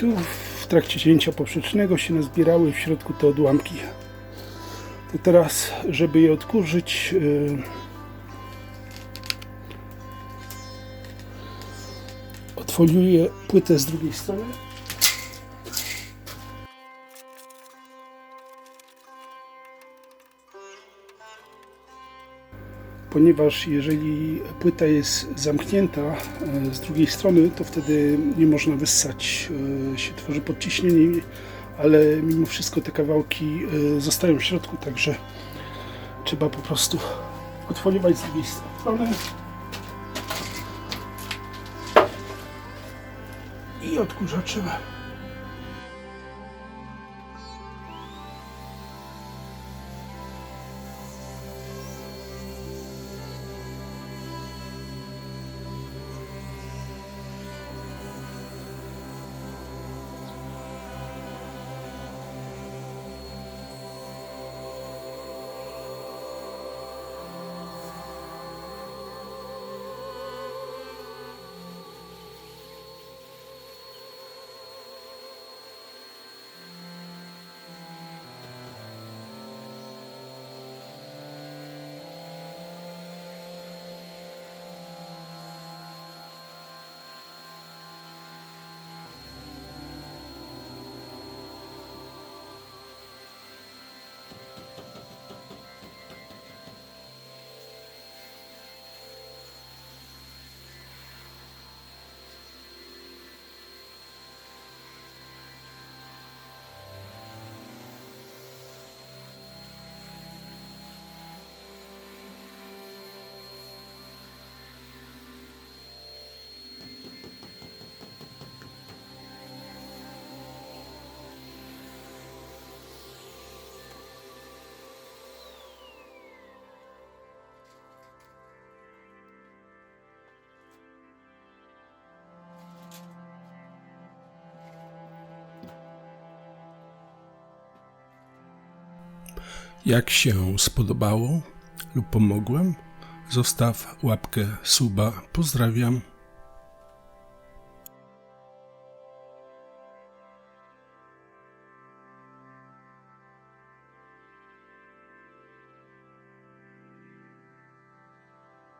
Tu w trakcie cięcia poprzecznego się nazbierały w środku te odłamki. To teraz, żeby je odkurzyć, yy, odfoliuję płytę z drugiej strony. Ponieważ jeżeli płyta jest zamknięta e, z drugiej strony, to wtedy nie można wyssać, e, się tworzy podciśnienie, ale mimo wszystko te kawałki e, zostają w środku, także trzeba po prostu odfoliować z drugiej strony. i odkurzaczem. Jak się spodobało lub pomogłem, zostaw łapkę suba. Pozdrawiam.